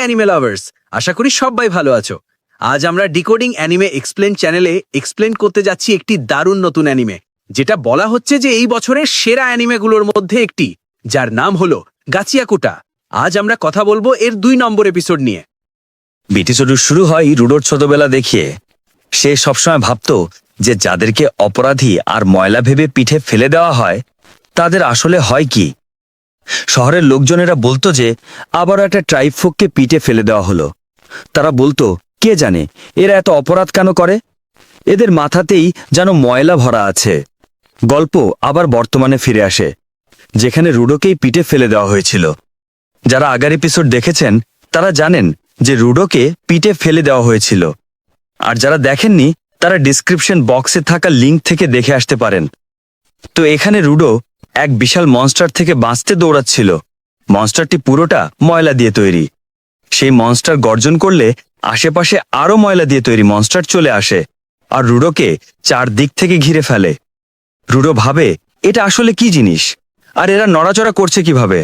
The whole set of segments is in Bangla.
অ্যানিমে লাভার্স আশা করি সবাই ভালো আছো। আজ আমরা ডিকোডিং অ্যানিমে এক্সপ্লেন চ্যানেলে এক্সপ্লেন করতে যাচ্ছি একটি দারুণ নতুন অ্যানিমে যেটা বলা হচ্ছে যে এই বছরের সেরা অ্যানিমেগুলোর মধ্যে একটি, যার নাম হলো গাচিয়াকুটা আজ আমরা কথা বলব এর দুই নম্বর এপিসোড নিয়ে। বিটিসোডু শুরু হয় রুডোর ছোটবেলা দেখিয়ে। সে সবসময় ভাবত যে যাদেরকে অপরাধী আর ময়লা ভেবে পিঠে ফেলে দেওয়া হয়, তাদের আসলে হয় কি? শহরের লোকজনেরা বলতো যে, আবারও একটা ট্রাইব ফোককে পিঠে ফেলে দেওয়া হলো। তারা বলতো, কে জানে, এরা এত অপরাধ কেন করে? এদের মাথাতেই যেন ময়লা ভরা আছে। গল্প আবার বর্তমানে ফিরে আসে, যেখানে রুডোকেই পিঠে ফেলে দেওয়া হয়েছিল। যারা আগার এপিসোড দেখেছেন, তারা জানেন যে রুডোকে পিঠে ফেলে দেওয়া হয়েছিল। আর যারা দেখেননি, তারা ডিসক্রিপশন বক্সে থাকা লিঙ্ক থেকে দেখে আসতে পারেন। তো এখানে রুডো এক বিশাল মনস্টার থেকে বাঁচতে দৌড়াচ্ছিল। মনস্টারটি পুরোটা ময়লা দিয়ে তৈরি। সেই মনস্টার গর্জন করলে আশেপাশে আরও ময়লা দিয়ে তৈরি মনস্টার চলে আসে আর রুডোকে চার দিক থেকে ঘিরে ফেলে। রুডো ভাবে, এটা আসলে কি জিনিস? আর এরা নড়াচড়া করছে কীভাবে?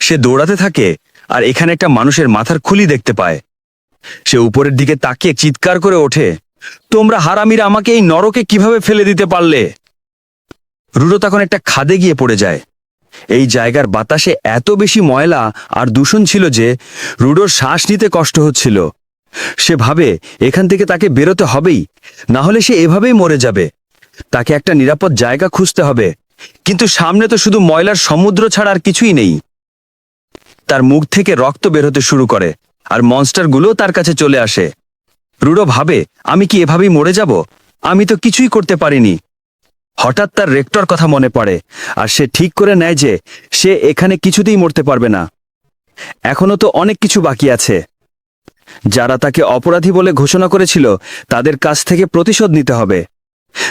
সে দৌড়াতে থাকে আর এখানে একটা মানুষের মাথার খুলি দেখতে পায়। সে উপরের দিকে তাকিয়ে চিৎকার করে ওঠে, তোমরা হারামিরা আমাকে এই নরকে কীভাবে ফেলে দিতে পারলে? রুডো তখন একটা খাদে গিয়ে পড়ে যায়। এই জায়গার বাতাসে এত বেশি ময়লা আর দূষণ ছিল যে রুডোর শ্বাস নিতে কষ্ট হচ্ছিল। সে ভাবে, এখান থেকে তাকে বেরোতে হবেই, না হলে সে এভাবেই মরে যাবে। তাকে একটা নিরাপদ জায়গা খুঁজতে হবে, কিন্তু সামনে তো শুধু ময়লার সমুদ্র ছাড়া আর কিছুই নেই। তার মুখ থেকে রক্ত বেরোতে শুরু করে, আর মনস্টারগুলো তার কাছে চলে আসে। রুডো ভাবে, আমি কি এভাবেই মরে যাব? আমি তো কিছুই করতে পারিনি। হঠাৎ তার রেক্টর কথা মনে পড়ে, আর সে ঠিক করে নেয় যে সে এখানে কিছুতেই মরতে পারবে না। এখনও তো অনেক কিছু বাকি আছে। যারা তাকে অপরাধী বলে ঘোষণা করেছিল, তাদের কাছ থেকে প্রতিশোধ নিতে হবে।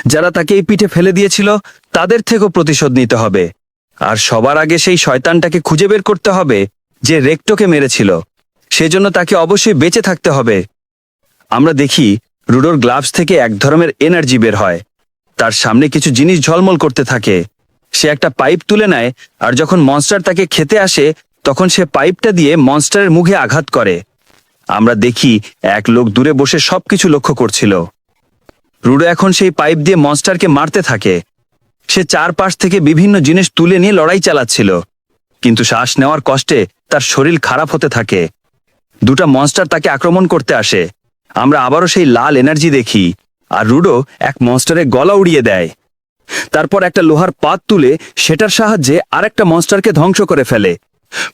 যারা তাকে এই পিঠে ফেলে দিয়েছিল, তাদের থেকেও প্রতিশোধ নিতে হবে। আর সবার আগে সেই শয়তানটাকে খুঁজে বের করতে হবে, যে রেক্টোকে মেরেছিল। সেজন্য তাকে অবশ্যই বেঁচে থাকতে হবে। আমরা দেখি রুডোর গ্লাভস থেকে এক ধরনের এনার্জি বের হয়। তার সামনে কিছু জিনিস ঝলমল করতে থাকে। সে একটা পাইপ তুলে নেয়, আর যখন মনস্টার তাকে খেতে আসে, তখন সে পাইপটা দিয়ে মনস্টারের মুখে আঘাত করে। আমরা দেখি এক লোক দূরে বসে সবকিছু লক্ষ্য করছিল। রুডো এখন সেই পাইপ দিয়ে মনস্টারকে মারতে থাকে। সে চারপাশ থেকে বিভিন্ন জিনিস তুলে নিয়ে লড়াই চালাচ্ছিল। কিন্তু শ্বাস নেওয়ার কষ্টে তার শরীর খারাপ হতে থাকে। দুটা মনস্টার তাকে আক্রমণ করতে আসে। আমরা আবারও সেই লাল এনার্জি দেখি। আর রুডো এক মনস্টারের গলা উড়িয়ে দেয়। তারপর একটা লোহার পাত তুলে সেটার সাহায্যে আরেকটা মনস্টারকে ধ্বংস করে ফেলে।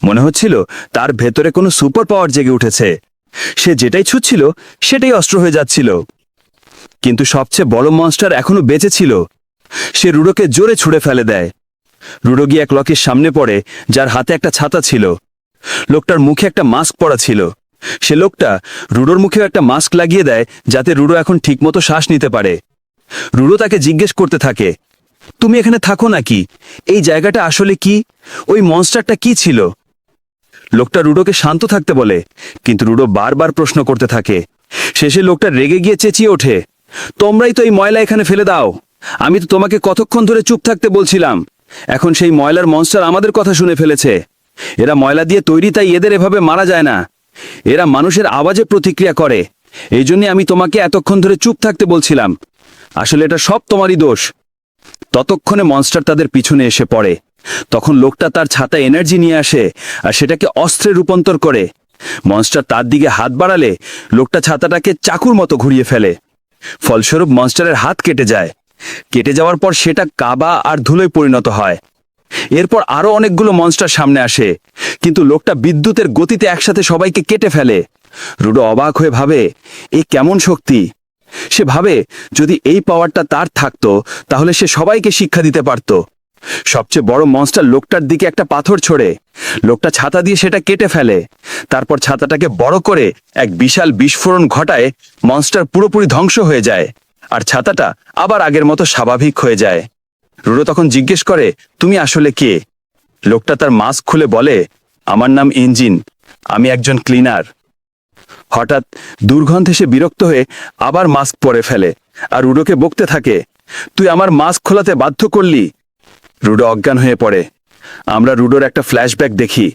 মনে হচ্ছিল তার ভেতরে কোনো সুপার পাওয়ার জেগে উঠেছে। সে যেটাই ছুটছিল সেটাই অস্ত্র হয়ে যাচ্ছিল। কিন্তু সবচেয়ে বড় মনস্টার এখনও বেঁচে ছিল। সে রুডোকে জোরে ছুঁড়ে ফেলে দেয়। রুডো গিয়ে এক লকের সামনে পড়ে, যার হাতে একটা ছাতা ছিল। লোকটার মুখে একটা মাস্ক পরা ছিল। সে লোকটা রুডোর মুখেও একটা মাস্ক লাগিয়ে দেয় যাতে রুডো এখন ঠিকমতো শ্বাস নিতে পারে। রুডো তাকে জিজ্ঞেস করতে থাকে, তুমি এখানে থাকো নাকি? এই জায়গাটা আসলে কি? ওই মনস্টারটা কি ছিল? লোকটা রুডোকে শান্ত থাকতে বলে, কিন্তু রুডো বারবার প্রশ্ন করতে থাকে। শেষে লোকটা রেগে গিয়ে চেঁচিয়ে ওঠে, তোমরাই তো এই ময়লা এখানে ফেলে দাও। আমি তো তোমাকে কতক্ষণ ধরে চুপ থাকতে বলছিলাম। এখন সেই ময়লার মনস্টার আমাদের কথা শুনে ফেলেছে। এরা ময়লা দিয়ে তৈরি, তাই এদের এভাবে মারা যায় না। এরা মানুষের আওয়াজে প্রতিক্রিয়া করে। এই জন্যে আমি তোমাকে এতক্ষণ ধরে চুপ থাকতে বলছিলাম। আসলে এটা সব তোমারই দোষ। ততক্ষণে মনস্টার তাদের পিছনে এসে পড়ে। তখন লোকটা তার ছাতা এনার্জি নিয়ে আসে আর সেটাকে অস্ত্রে রূপান্তর করে। মনস্টার তার দিকে হাত বাড়ালে লোকটা ছাতাটাকে চাকুর মতো ঘুরিয়ে ফেলে। ফলস্বরূপ মনস্টারের হাত কেটে যায়। কেটে যাওয়ার পর সেটা কাবা আর ধুলোয় পরিণত হয়। এরপর আরও অনেকগুলো মনস্টার সামনে আসে। কিন্তু লোকটা বিদ্যুতের গতিতে একসাথে সবাইকে কেটে ফেলে। রুডো অবাক হয়ে ভাবে, এ কেমন শক্তি? সে ভাবে, যদি এই পাওয়ারটা তার থাকতো, তাহলে সে সবাইকে শিক্ষা দিতে পারত। সবচেয়ে বড় মনস্টার লোকটার দিকে একটা পাথর ছোড়ে। লোকটা ছাতা দিয়ে সেটা কেটে ফেলে। তারপর ছাতাটাকে বড় করে এক বিশাল বিস্ফোরণ ঘটায় মনস্টার পুরোপুরি ধ্বংস হয়ে যায়। আর ছাতাটা আবার আগের মতো স্বাভাবিক হয়ে যায়। রুডো তখন জিজ্ঞেস করে, তুমি আসলে কে? লোকটা তার মাস্ক খুলে বলে, আমার নাম ইঞ্জিন, আমি একজন ক্লিনার। হঠাৎ দুর্গন্ধে সে বিরক্ত হয়ে আবার মাস্ক পরে ফেলে আর রুডোকে বকতে থাকে, তুই আমার মাস্ক খোলাতে বাধ্য করলি? রুডো অজ্ঞান হয়ে পড়ে। আমরা রুডোর একটা ফ্ল্যাশব্যাক দেখি।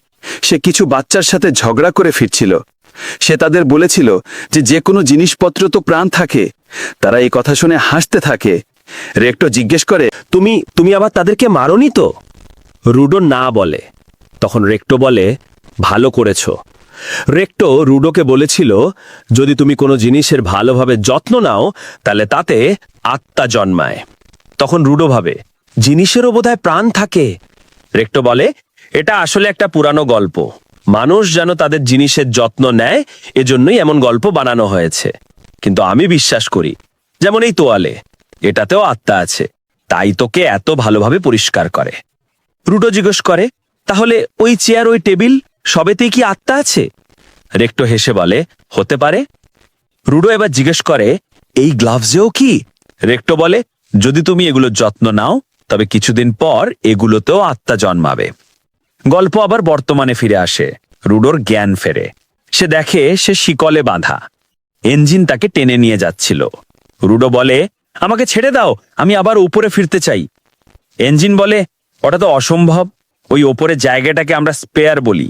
সে কিছু বাচ্চার সাথে ঝগড়া করে ফিরছিল। সে তাদের বলেছিল যে যে কোনো জিনিসপত্র তো প্রাণ থাকে। তারা এই কথা শুনে হাসতে থাকে। রেক্টো জিজ্ঞেস করে, তুমি তুমি আবার তাদেরকে মারোনি তো? রুডো না বলে। তখন রেক্টো বলে, ভালো করেছ। রেক্টো রুডোকে বলেছিল, যদি তুমি কোনো জিনিসের ভালোভাবে যত্ন নাও, তাহলে তাতে আত্মা জন্মায়। তখন রুডো ভাবে, জিনিসেরও বোধহয় প্রাণ থাকে। রেক্টো বলে, এটা আসলে একটা পুরানো গল্প। মানুষ যেন তাদের জিনিসের যত্ন নেয়, এজন্যই এমন গল্প বানানো হয়েছে। কিন্তু আমি বিশ্বাস করি, যেমন এই তোয়ালে। এটাতেও আত্মা আছে। তাই তোকে এত ভালোভাবে পরিষ্কার করে। রুডো জিজ্ঞেস করে, তাহলে ওই চেয়ার, ওই টেবিল, সবেতেই কি আত্মা আছে? রেক্টো হেসে বলে, হতে পারে। রুডো এবার জিজ্ঞেস করে, এই গ্লাভসেও কি? রেক্টো বলে, যদি তুমি এগুলোর যত্ন নাও, তবে কিছুদিন পর এগুলোতেও আত্মা জন্মাবে। গল্প আবার বর্তমানে ফিরে আসে। রুডোর জ্ঞান ফেরে। সে দেখে সে শিকলে বাঁধা। ইঞ্জিন তাকে টেনে নিয়ে যাচ্ছিল। রুডো বলে আমাকে ছেড়ে দাও, আমি আবার উপরে ফিরতে চাই। এঞ্জিন বলে, ওটা তো অসম্ভব। ওই ওপরে জায়গাটাকে আমরা স্পেয়ার বলি।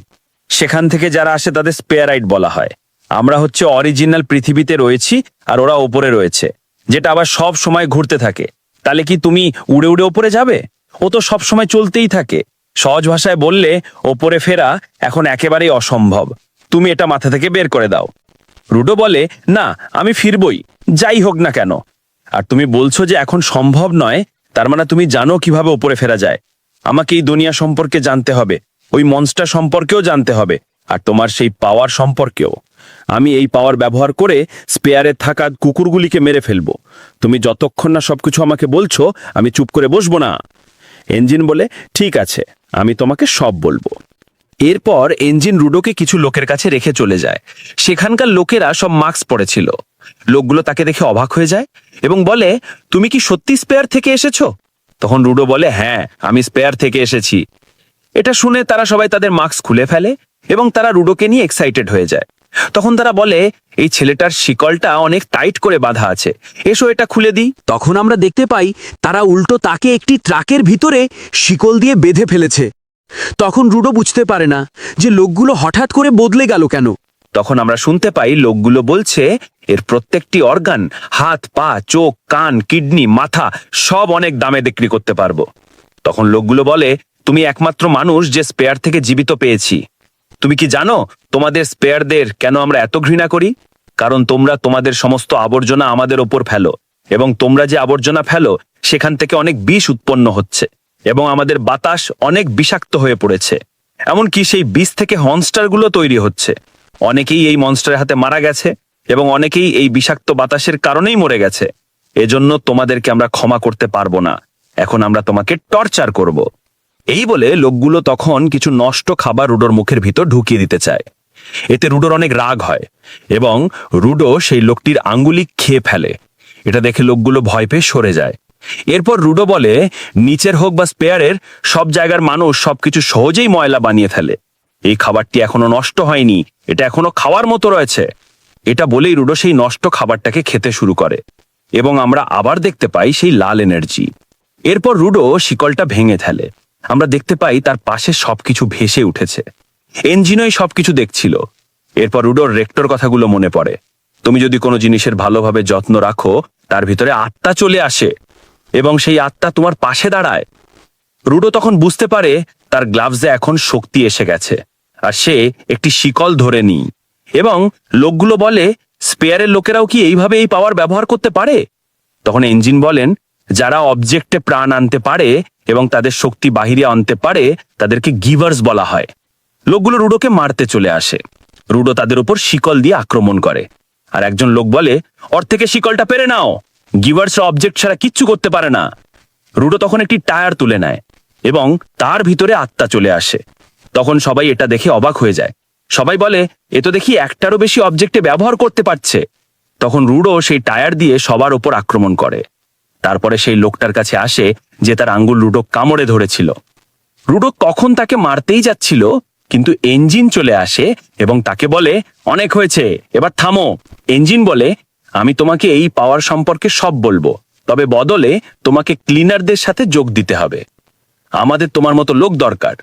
সেখান থেকে যারা আসে তাদের স্পেয়ারাইট বলা হয়। আমরা হচ্ছে অরিজিনাল পৃথিবীতে রয়েছি আর ওরা ওপরে রয়েছে, যেটা আবার সব সময় ঘুরতে থাকে। তাহলে কি তুমি উড়ে উড়ে ওপরে যাবে? ও তো সব সময় চলতেই থাকে। সহজ ভাষায় বললে, ওপরে ফেরা এখন একেবারেই অসম্ভব। তুমি এটা মাথা থেকে বের করে দাও। রুডো বলে, না, আমি ফিরবই। যাই হোক না কেন। আর তুমি বলছো যে এখন সম্ভব নয়, তার মানে তুমি জানো কীভাবে ওপরে ফেরা যায়। আমাকে এই দুনিয়া সম্পর্কে জানতে হবে, ওই মনস্টার সম্পর্কেও জানতে হবে, আর তোমার সেই পাওয়ার সম্পর্কেও। আমি এই পাওয়ার ব্যবহার করে স্পেয়ারে থাকা কুকুরগুলিকে মেরে ফেলব। তুমি যতক্ষণ না সবকিছু আমাকে বলছো, আমি চুপ করে বসবো না। এঞ্জিন বলে, ঠিক আছে, আমি তোমাকে সব বলব। এরপর এঞ্জিন রুডোকে কিছু লোকের কাছে রেখে চলে যায়। সেখানকার লোকেরা সব মাস্ক পরেছিল। লোকগুলো তাকে দেখে অবাক হয়ে যায় এবং বলে, তুমি কি সত্যি স্পেয়ার থেকে এসেছ? তখন রুডো বলে হ্যাঁ আমি স্পেয়ার থেকে এসেছি। এটা শুনে তারা সবাই তাদের মাস্ক খুলে ফেলে এবং তারা রুডোকে নিয়ে এক্সাইটেড হয়ে যায়। তখন তারা বলে, এই ছেলেটার শিকলটা অনেক টাইট করে বাঁধা আছে। এসো এটা খুলে দিই। তখন আমরা দেখতে পাই তারা উল্টো তাকে একটি ট্রাকের ভিতরে শিকল দিয়ে বেঁধে ফেলেছে। তখন রুডো বুঝতে পারে না যে লোকগুলো হঠাৎ করে বদলে গেল কেন। তখন আমরা শুনতে পাই লোকগুলো বলছে, এর প্রত্যেকটি অর্গান, হাত, পা, চোখ, কান, কিডনি, মাথা, সব অনেক দামে বিক্রি করতে পারব। তখন লোকগুলো বলে, তুমি একমাত্র মানুষ যে স্পেয়ার থেকে জীবিত পেয়েছি। তুমি কি জানো তোমাদের স্পেয়ারদের কেন আমরা এত ঘৃণা করি? কারণ তোমরা তোমাদের সমস্ত আবর্জনা আমাদের ওপর ফেলো, এবং তোমরা যে আবর্জনা ফেলো, সেখান থেকে অনেক বিষ উৎপন্ন হচ্ছে, এবং আমাদের বাতাস অনেক বিষাক্ত হয়ে পড়েছে। এমনকি সেই বিষ থেকে হনস্টারগুলো তৈরি হচ্ছে। অনেকেই এই মনস্টারের হাতে মারা গেছে এবং অনেকেই এই বিষাক্ত বাতাসের কারণেই মরে গেছে। এজন্য তোমাদেরকে আমরা ক্ষমা করতে পারব না। এখন আমরা তোমাকে টর্চার করব। এই বলে লোকগুলো তখন কিছু নষ্ট খাবার রুডোর মুখের ভিতর ঢুকিয়ে দিতে চায়। এতে রুডোর অনেক রাগ হয় এবং রুডো সেই লোকটির আঙ্গুলি খেয়ে ফেলে। এটা দেখে লোকগুলো ভয় পেয়ে সরে যায়। এরপর রুডো বলে, নিচের হোক বা স্পেয়ারের সব জায়গার মানুষ সবকিছু সহজেই ময়লা বানিয়ে ফেলে। এই খাবারটি এখনও নষ্ট হয়নি, এটা এখনও খাওয়ার মতো রয়েছে। এটা বলেই রুডো সেই নষ্ট খাবারটাকে খেতে শুরু করে। এবং আমরা আবার দেখতে পাই সেই লাল এনার্জি। এরপর রুডো শিকলটা ভেঙে ফেলে। আমরা দেখতে পাই তার পাশে সবকিছু ভেসে উঠেছে। এঞ্জিনই সবকিছু দেখছিল। এরপর রুডোর রেক্টর কথাগুলো মনে পড়ে। তুমি যদি কোনো জিনিসের ভালোভাবে যত্ন রাখো, তার ভিতরে আত্মা চলে আসে। এবং সেই আত্মা তোমার পাশে দাঁড়ায়। রুডো তখন বুঝতে পারে তার গ্লাভসে এখন শক্তি এসে গেছে। আর সে একটি শিকল ধরে নি এবং লোকগুলো বলে, স্পেয়ারের লোকেরাও কি এইভাবে এই পাওয়ার ব্যবহার করতে পারে? তখন ইঞ্জিন বলেন, যারা অবজেক্টে প্রাণ আনতে পারে এবং তাদের শক্তি বাহিরে আনতে পারে, তাদেরকে গিভার্স বলা হয়। লোকগুলো রুডোকে মারতে চলে আসে। রুডো তাদের উপর শিকল দিয়ে আক্রমণ করে। আর একজন লোক বলে ওর থেকে শিকলটা পেরে নাও। গিভার্সরা অবজেক্ট ছাড়া কিচ্ছু করতে পারে না। রুডো তখন একটি টায়ার তুলে নেয় এবং তার ভিতরে আত্মা চলে আসে। তখন সবাই এটা দেখে অবাক হয়ে যায়। সবাই বলে, এ তো দেখি একটারও বেশি অবজেক্টে ব্যবহার করতে পারছে। তখন রুডো সেই টায়ার দিয়ে সবার ওপর আক্রমণ করে। তারপরে সেই লোকটার কাছে আসে যে তার আঙ্গুল রুডো কামড়ে ধরেছিল। রুডো কখন তাকে মারতেই যাচ্ছিল, কিন্তু এঞ্জিন চলে আসে এবং তাকে বলে, অনেক হয়েছে, এবার থামো। এঞ্জিন বলে, আমি তোমাকে এই পাওয়ার সম্পর্কে সব বলব, তবে বদলে তোমাকে ক্লিনারদের সাথে যোগ দিতে হবে। আমাদের তোমার মতো লোক দরকার।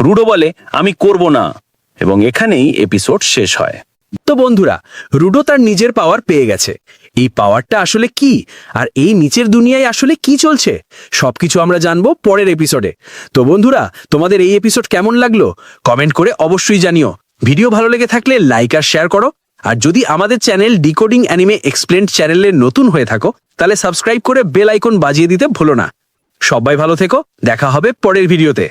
রুডো বলে, আমি করব না। এবং এখানেই এপিসোড শেষ হয়। তো বন্ধুরা, রুডো তার নিজের পাওয়ার পেয়ে গেছে। এই পাওয়ারটা আসলে কি? আর এই নিচের দুনিয়ায় আসলে কি চলছে? সবকিছু আমরা জানব পরের এপিসোডে। তো বন্ধুরা, তোমাদের এই এপিসোড কেমন লাগল? কমেন্ট করে অবশ্যই জানিও। ভিডিও ভালো লেগে থাকলে লাইক আর শেয়ার করো। আর যদি আমাদের চ্যানেল ডিকোডিং অ্যানিমে এক্সপ্লেন্ড চ্যানেলে নতুন হয়ে থাকো, তাহলে সাবস্ক্রাইব করে বেল আইকন বাজিয়ে দিতে ভুলো না। সবাই ভালো থেকো। দেখা হবে পরের ভিডিওতে।